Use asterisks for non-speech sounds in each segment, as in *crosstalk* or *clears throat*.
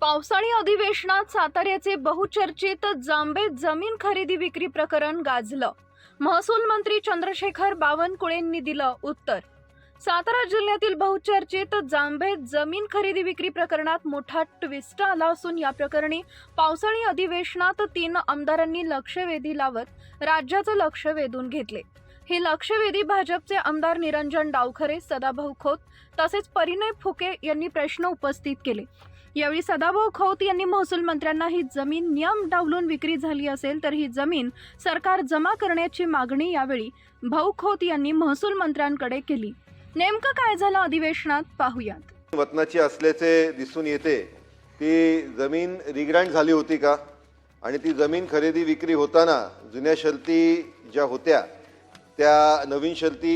पावसाळी अधिवेशनात साताऱ्याचे बहुचर्चित जांबे जमीन खरेदी विक्री प्रकरण गाजलं. महसूल मंत्री चंद्रशेखर बावनकुळेंनी दिलं उत्तर. सातारा जिल्ह्यातील बहुचर्चित जांभे जमीन खरेदी विक्री प्रकरणात मोठा ट्विस्ट आला असून या प्रकरणी पावसाळी अधिवेशनात तीन आमदारांनी लक्षवेधी लावत राज्याचं लक्ष वेधून घेतले. हे लक्षवेधी भाजपचे आमदार निरंजन डावखरे सदाभाऊ खोत तसेच परिणय फुके यांनी प्रश्न उपस्थित केले. यावेळी सदाभाऊ खोत यांनी महसूल मंत्र्यांना ही जमीन नियम डावलून विक्री झाली असेल तर ही जमीन सरकार जमा करण्याची मागणी यावेळी भाऊ खोत यांनी महसूल मंत्र्यांकडे केली. नेमकं काय झालं अधिवेशनात? पाहुयात. वतनाची असल्याचे दिसून येते. ती जमीन रिग्रँड झाली होती का? आणि ती जमीन खरेदी विक्री होताना जुन्या शर्ती ज्या होत्या त्या नवीन शर्ती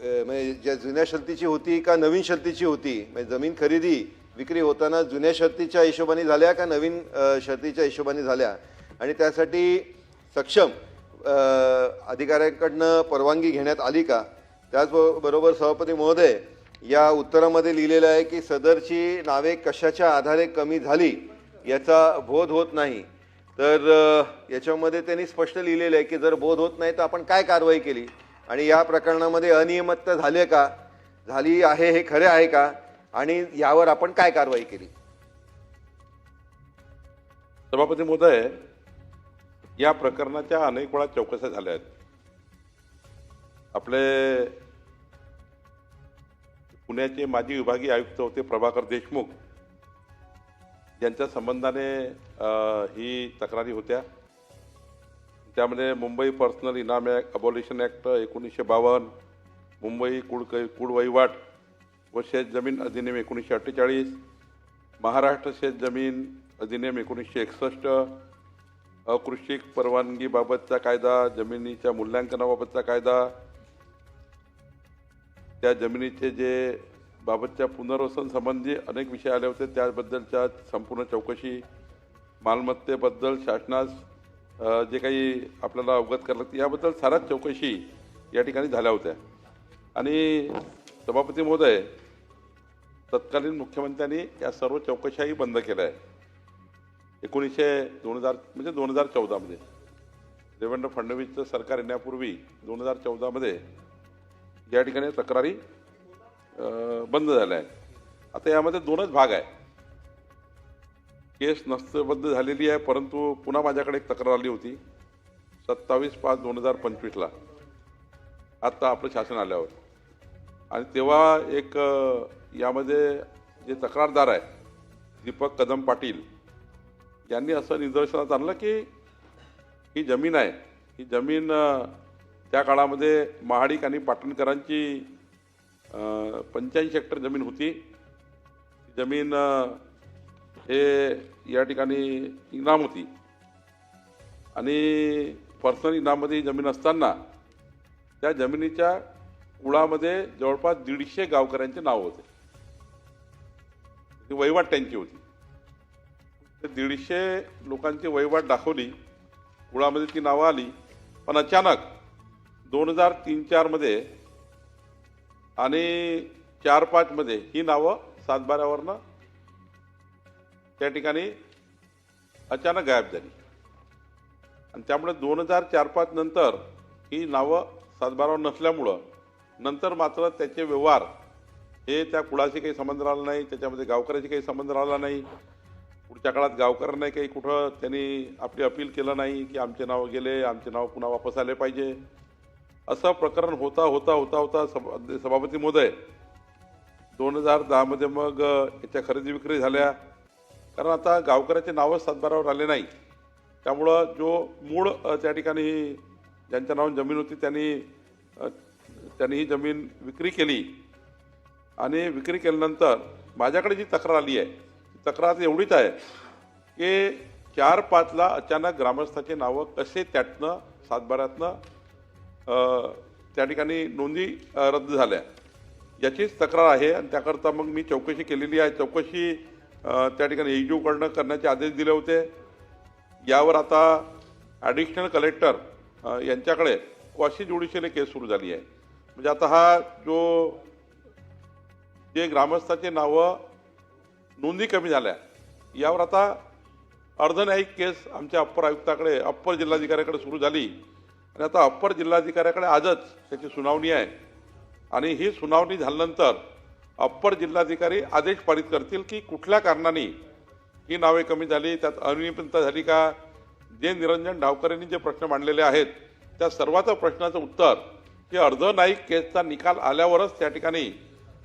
म्हणजे ज्या जुन्या शर्तीची होती का नवीन शर्तीची होती म्हणजे जमीन खरेदी विक्री होताना जुन्या शर्तीच्या हिशोबाने झाल्या का नवीन शर्तीच्या हिशोबाने झाल्या? आणि त्यासाठी सक्षम अधिकाऱ्यांकडनं परवानगी घेण्यात आली का? त्याचबरोबर सभापती महोदय या उत्तरामध्ये लिहिलेलं आहे की सदरची नावे कशाच्या आधारे कमी झाली याचा बोध होत नाही. तर याच्यामध्ये त्यांनी स्पष्ट लिहिलेलं आहे की जर बोध होत नाही तर आपण काय कारवाई केली? आणि या प्रकरणामध्ये अनियमितता झाली का? झाली आहे हे खरे आहे का? आणि यावर आपण काय कारवाई केली? सभापती महोदय या प्रकरणाच्या अनेक वेळा चौकशा झाल्या आहेत. आपले पुण्याचे माजी विभागीय आयुक्त होते प्रभाकर देशमुख यांच्या संबंधाने ही तक्रारी होत्या. त्यामध्ये Mumbai personal inam act abolition act एकोणीसशे बावन्न मुंबई कुड कुडवहिवाट व शेतजमीन अधिनियम एकोणीसशे अठ्ठेचाळीस महाराष्ट्र शेतजमीन अधिनियम एकोणीसशे एकसष्ट अकृषिक परवानगीबाबतचा कायदा जमिनीच्या मूल्यांकनाबाबतचा कायदा त्या जमिनीचे जे बाबतच्या पुनर्वसन संबंधी अनेक विषय आले होते त्याबद्दलच्या संपूर्ण चौकशी मालमत्तेबद्दल शासनास जे काही आपल्याला अवगत करायला लागते याबद्दल साऱ्याच चौकशी या ठिकाणी झाल्या होत्या. आणि सभापती महोदय तत्कालीन मुख्यमंत्र्यांनी या सर्व चौकशाही बंद केल्या. आहे एकोणीसशे दोन हजार म्हणजे दोन हजार चौदामध्ये. देवेंद्र फडणवीसचं सरकार येण्यापूर्वी दोन हजार चौदामध्ये या ठिकाणी तक्रारी बंद झाल्या. आहेत आता यामध्ये दोनच भाग आहे. केस नस्तबद्ध झालेली आहे परंतु पुन्हा माझ्याकडे एक तक्रार आली होती. सत्तावीस पाच दोन हजार पंचवीसला. आत्ता आपलं शासन आल्यावर. आणि तेव्हा एक यामध्ये जे तक्रारदार आहे दीपक कदम पाटील यांनी असं निदर्शनात आणलं की ही जमीन आहे. ही जमीन त्या काळामध्ये महाडिक आणि पाटणकरांची पंच्याऐंशी हेक्टर जमीन होती. जमीन हे या ठिकाणी इनाम होती. आणि पर्सनल इनाममध्ये जमीन असताना त्या जमिनीच्या कुळामध्ये जवळपास दीडशे गावकऱ्यांचे नाव होते. ती वहिवाट त्यांची होती. ते दीडशे लोकांची वहिवाट दाखवली. कुळामध्ये ती नावं आली. पण अचानक दोन हजार तीन चारमध्ये आणि चार पाचमध्ये ही नावं सातबाऱ्यावरनं त्या ठिकाणी अचानक गायब झाली. आणि त्यामुळे दोन हजार चार पाच नंतर ही नावं सातबारावर नसल्यामुळं नंतर मात्र त्याचे व्यवहार हे त्या कुळाशी काही संबंध राहिला नाही त्याच्यामध्ये गावकऱ्याशी काही संबंध राहिला नाही. पुढच्या काळात गावकऱ्यांना काही कुठं त्यांनी आपली अपील केलं नाही की आमचे नाव गेले आमचे नाव पुन्हा वापस आले पाहिजे. असं प्रकरण होता होता होता होता सभा सभापती मोदय दोन हजार दहामध्ये मग याच्या खरेदी विक्री झाल्या. कारण आता गावकऱ्याचे नावच सातबारावर आले नाही. त्यामुळं जो मूळ त्या ठिकाणी ज्यांच्या नावाने जमीन होती त्यांनी त्यांनी ही जमीन विक्री केली आणि विक्री केल्यानंतर माझ्याकडे जी तक्रार आली आहे ती तक्रार एवढीच आहे की चार पाचला अचानक ग्रामस्थाचे नावं कसे त्यातनं सातबाऱ्यातनं त्या ठिकाणी नोंदी रद्द झाल्या. याचीच तक्रार आहे आणि त्याकरता मग मी चौकशी केलेली आहे. चौकशी त्या ठिकाणी एजीओकडनं करण्याचे आदेश दिले होते. यावर आता ॲडिशनल कलेक्टर यांच्याकडे क्वाशी ज्युडिशियल केस सुरू झाली आहे. म्हणजे आता हा जो जे ग्रामस्थाचे नावं नोंदी कमी झाल्या यावर आता अर्धन्यायिक केस आमच्या अप्पर आयुक्ताकडे अप्पर जिल्हाधिकाऱ्याकडे सुरू झाली. आणि आता अप्पर जिल्हाधिकाऱ्याकडे आजच त्याची सुनावणी आहे. आणि ही सुनावणी झाल्यानंतर अप्पर जिल्हाधिकारी आदेश पारित करतील की कुठल्या कारणाने ही नावे कमी झाली त्यात अनियमितता झाली का? जे निरंजन डावकरेंनी जे प्रश्न मांडलेले आहेत त्या सर्वाचं प्रश्नाचं उत्तर हे अर्धनाईक केसचा निकाल आल्यावरच त्या ठिकाणी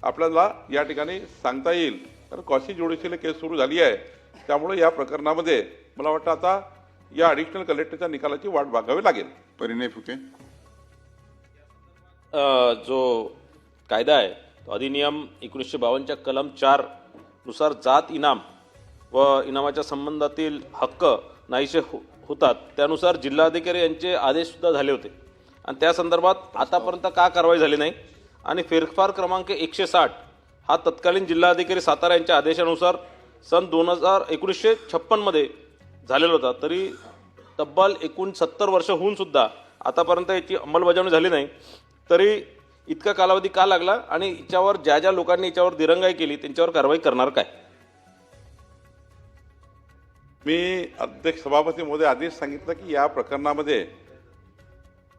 आपल्याला या ठिकाणी सांगता येईल. तर कॉशी ज्युडिशियल केस सुरू झाली आहे. त्यामुळे या प्रकरणामध्ये मला वाटतं आता या अडिशनल कलेक्टरच्या निकालाची वाट बघावी लागेल. परिणय फुके. जो कायदा आहे तो अधिनियम एकोणीसशे बावन्नच्या कलम चारनुसार जात इनाम व इनामाच्या संबंधातील हक्क नाहीसे हो होतात. त्यानुसार जिल्हाधिकारी यांचे आदेशसुद्धा झाले होते. आणि त्या संदर्भात आतापर्यंत का कारवाई झाली नाही? आणि फेरफार क्रमांक एकशे साठ हा तत्कालीन जिल्हाधिकारी सातारा यांच्या आदेशानुसार सन दोन हजार एकोणीसशे छप्पनमध्ये झालेला होता. तरी तब्बल एकूण सत्तर वर्ष होऊन सुद्धा आतापर्यंत याची अंमलबजावणी झाली नाही. तरी इतका कालावधी का लागला आणि याच्यावर ज्या ज्या लोकांनी याच्यावर दिरंगाई केली त्यांच्यावर कारवाई करणार काय? मी अध्यक्ष सभापती मोदी आधीच सांगितलं की या प्रकरणामध्ये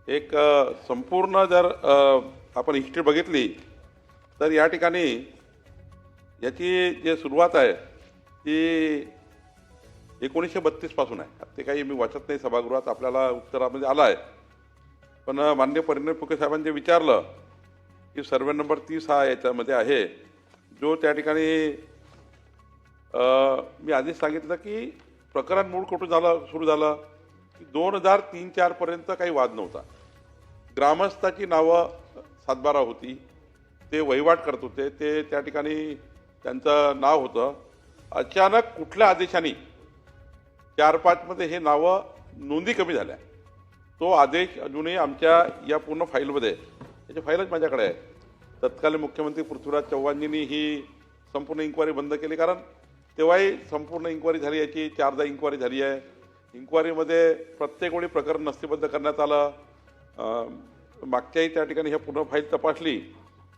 एक संपूर्ण जर आपण हिस्ट्री बघितली तर या ठिकाणी याची जे सुरुवात आहे ती एकोणीसशे बत्तीसपासून आहे. ते काही मी वाचत नाही सभागृहात आपल्याला उत्तरामध्ये आलं आहे. पण मान्य परिणय फुके साहेबांनी विचारलं की सर्वे नंबर तीस हा याच्यामध्ये आहे जो त्या ठिकाणी मी आधीच सांगितलं की प्रकरण मूळ कुठून झालं सुरू झालं की दोन हजार तीन चारपर्यंत काही वाद नव्हता. ग्रामस्थाची नावं सातबारा होती. ते वहिवाट करत होते. ते त्या ठिकाणी त्यांचं नाव होतं. अचानक कुठल्या आदेशाने चार पाचमध्ये हे नावं नोंदी कमी झाल्या. तो आदेश अजूनही आमच्या या पूर्ण फाईलमध्ये याची फाईलच माझ्याकडे आहे. तत्कालीन मुख्यमंत्री पृथ्वीराज चव्हाणजींनी ही संपूर्ण इन्क्वायरी बंद केली. कारण तेव्हाही संपूर्ण इन्क्वायरी झाली याची चारदा इन्क्वायरी झाली आहे. इन्क्वायरीमध्ये प्रत्येक वेळी प्रकरण नस्तीबद्ध करण्यात आलं. मागच्याही त्या ठिकाणी ह्या पूर्ण फाईल तपासली.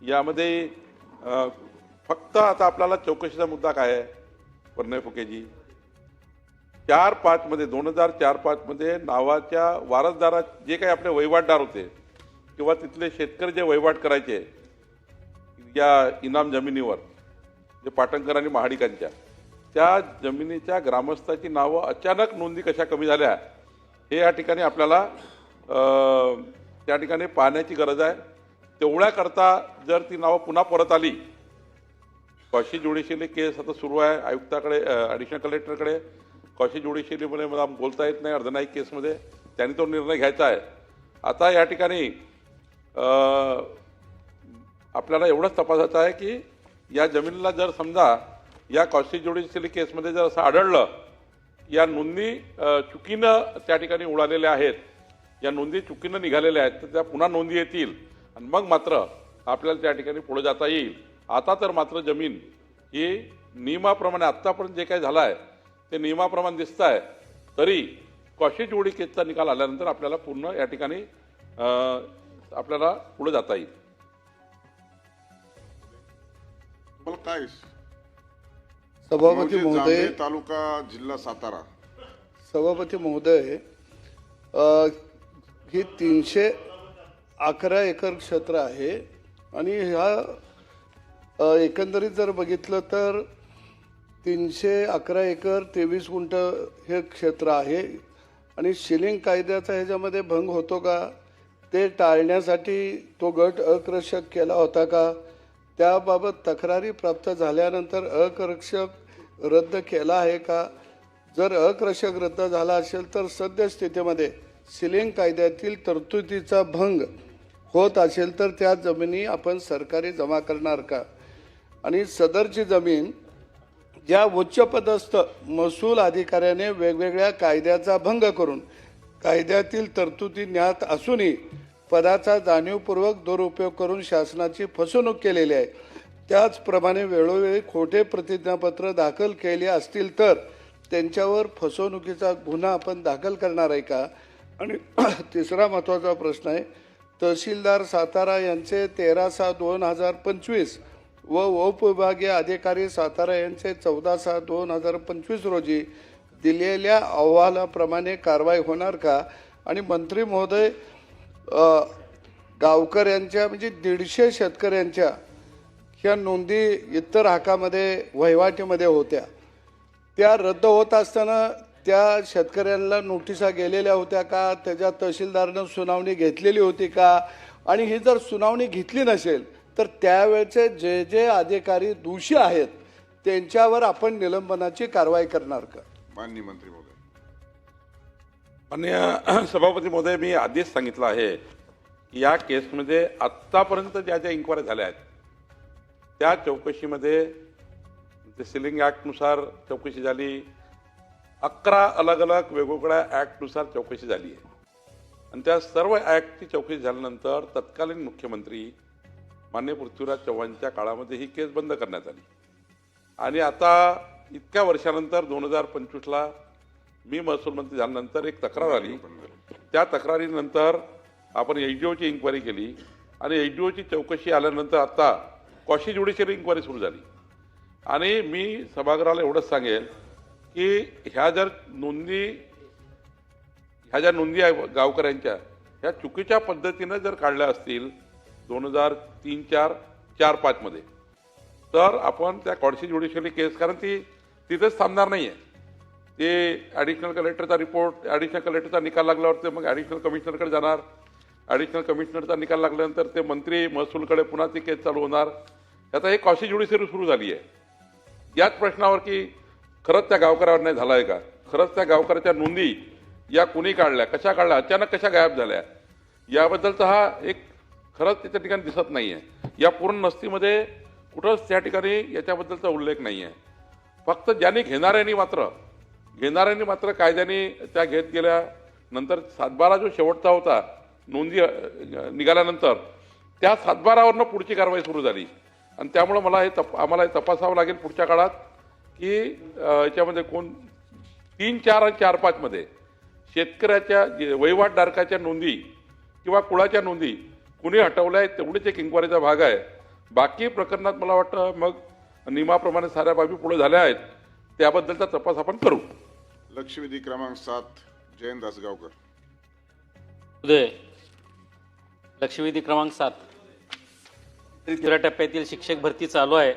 यामध्ये फक्त आता आपल्याला चौकशीचा मुद्दा काय आहे? पर्णय फुकेजी. चार पाचमध्ये दोन हजार चार पाचमध्ये नावाच्या वारसदारात जे काही आपले वहिवाटदार होते किंवा तिथले शेतकरी जे वहिवाट करायचे या इनाम जमिनीवर जे पाटणकर आणि महाडिकांच्या त्या जमिनीच्या ग्रामस्थाची नावं अचानक नोंदी कशा कमी झाल्या हे या ठिकाणी आपल्याला त्या ठिकाणी पाहण्याची गरज आहे. तेवढ्याकरता जर ती नावं पुन्हा परत आली कॉशी ज्युडिशियली केस आता सुरू आहे आयुक्ताकडे ॲडिशनल कलेक्टरकडे कॉशी ज्युडिशियलीमध्ये मला बोलता येत नाही अर्धनाईक केसमध्ये. त्यांनी तो निर्णय घ्यायचा आहे. आता या ठिकाणी आपल्याला एवढंच तपासायचं आहे की या जमिनीला जर समजा या कॉशी ज्युडिशियली केसमध्ये जर असं आढळलं या नोंदी चुकीनं त्या ठिकाणी उडालेल्या आहेत या नोंदी चुकीनं निघालेल्या आहेत तर त्या पुन्हा नोंदी येतील. आणि मग मात्र आपल्याला त्या ठिकाणी पुढे जाता येईल. आता तर मात्र जमीन ही नियमाप्रमाणे आत्तापर्यंत जे काही झालं आहे ते नियमाप्रमाणे दिसतं आहे तरी कॉशी जोडी केसचा निकाल आल्यानंतर आपल्याला पूर्ण या ठिकाणी आपल्याला पुढे जाता येईल. काय सभापती महोदय तालुका जिल्हा सातारा. सभापती महोदय अ, ही तीनशे अकरा एकर क्षेत्र आहे. आणि ह्या एकंदरीत जर बघितलं तर तीनशे अकरा एकर तेवीस गुंट हे क्षेत्र आहे. आणि शिलिंग कायद्याचा ह्याच्यामध्ये भंग होतो का? ते टाळण्यासाठी तो गट अकृषक केला होता का? त्याबाबत तक्रारी प्राप्त झाल्यानंतर अकृषक रद्द केला आहे का? जर अकृषक रद्द झाला असेल तर सद्यस्थितीमध्ये सिलिंग कायद्यातील तरतुदीचा भंग होत असेल तर त्या जमिनी आपण सरकारी जमा करणार का? आणि सदरची जमीन ज्या उच्चपदस्थ महसूल अधिकाऱ्याने वेगवेगळ्या कायद्याचा भंग करून कायद्यातील तरतुदी ज्ञात असूनही पदाचा जाणीवपूर्वक दुरुपयोग करून शासनाची फसवणूक केलेली आहे. त्याचप्रमाणे वेळोवेळी खोटे प्रतिज्ञापत्र दाखल केले असतील तर त्यांच्यावर फसवणुकीचा गुन्हा आपण दाखल करणार आहे का? आणि *clears throat* तिसरा महत्त्वाचा प्रश्न आहे तहसीलदार सातारा यांचे तेरा सहा दोन हजार पंचवीस व उपविभागीय अधिकारी सातारा यांचे चौदा सहा दोन हजार पंचवीस रोजी दिलेल्या अहवालाप्रमाणे कारवाई होणार का? आणि मंत्री महोदय गावकर यांच्या म्हणजे दीडशे शेतकऱ्यांच्या ह्या नोंदी इतर हाकामध्ये वहिवाटीमध्ये होत्या. त्या रद्द होत असताना त्या शेतकऱ्यांना नोटिसा गेलेल्या होत्या का? त्याच्या तहसीलदारनं सुनावणी घेतलेली होती का? आणि ही जर सुनावणी घेतली नसेल तर त्यावेळचे जे जे अधिकारी दोषी आहेत त्यांच्यावर आपण निलंबनाची कारवाई करणार का? माननीय मंत्री महोदय. मान्य *clears throat* सभापती महोदय मी आधीच सांगितलं आहे की या केसमध्ये आत्तापर्यंत ज्या ज्या इन्क्वायरी झाल्या आहेत त्या चौकशीमध्ये सिलिंग ॲक्टनुसार चौकशी झाली अकरा अलग अलग वेगवेगळ्या ॲक्टनुसार चौकशी झाली आहे. आणि त्या सर्व ॲक्टची चौकशी झाल्यानंतर तत्कालीन मुख्यमंत्री मान्य पृथ्वीराज चव्हाणच्या काळामध्ये ही केस बंद करण्यात आली. आणि आता इतक्या वर्षानंतर दोन हजार पंचवीसला मी महसूल मंत्री झाल्यानंतर एक तक्रार आली. त्या तक्रारीनंतर आपण एच डी ओची इन्क्वायरी केली आणि एच डी ओची चौकशी आल्यानंतर आता कॉशी ज्युडिशियल इन्क्वायरी सुरू झाली. आणि मी सभागृहाला एवढंच सांगेल की ह्या जर नोंदी ह्या ज्या नोंदी आहे गावकऱ्यांच्या ह्या चुकीच्या पद्धतीनं जर काढल्या असतील दोन हजार तीन चार चार पाचमध्ये तर आपण त्या कॉडशी ज्युडिशियली केस कारण ती तिथेच थांबणार नाही आहे ते ॲडिशनल कलेक्टरचा रिपोर्ट ॲडिशनल कलेक्टरचा निकाल लागल्यावर ते मग ॲडिशनल कमिशनरकडे जाणार. ॲडिशनल कमिशनरचा निकाल लागल्यानंतर ते मंत्री महसूलकडे पुन्हा ती केस चालू होणार. आता हे कॉशी ज्युडिशरी सुरू झाली आहे याच प्रश्नावर की खरंच त्या गावकऱ्यावर नाही झाला आहे का? खरंच त्या गावकऱ्याच्या नोंदी या कुणी काढल्या? कशा काढल्या? अचानक कशा गायब झाल्या? याबद्दलचा हा एक खरंच त्याच्या ठिकाणी दिसत नाही आहे या पूर्ण नस्तीमध्ये कुठंच त्या ठिकाणी याच्याबद्दलचा उल्लेख नाही आहे फक्त ज्यांनी घेणाऱ्यांनी मात्र घेणाऱ्यांनी मात्र कायद्याने त्या घेत गेल्या. नंतर सातबारा जो शेवटचा होता नोंदी निघाल्यानंतर त्या सातबारावरनं पुढची कारवाई सुरू झाली. आणि त्यामुळं मला हे तप आम्हाला हे तपासावं लागेल पुढच्या काळात. की याच्यामध्ये कोण तीन चार आणि चार पाचमध्ये शेतकऱ्याच्या जे वहिवाटधारकाच्या नोंदी किंवा कुळाच्या नोंदी कुणी हटवल्या आहेत तेवढीच एक इन्क्वायरीचा भाग आहे. बाकी प्रकरणात मला वाटतं मग नियमाप्रमाणे साऱ्या बाबी पुढे झाल्या आहेत त्याबद्दलचा तपास आपण करू. लक्षवेधी क्रमांक सात जयंत दासगावकर. उदय लक्षवेधी क्रमांक सात. तिसऱ्या टप्प्यातील शिक्षक भरती चालू आहे.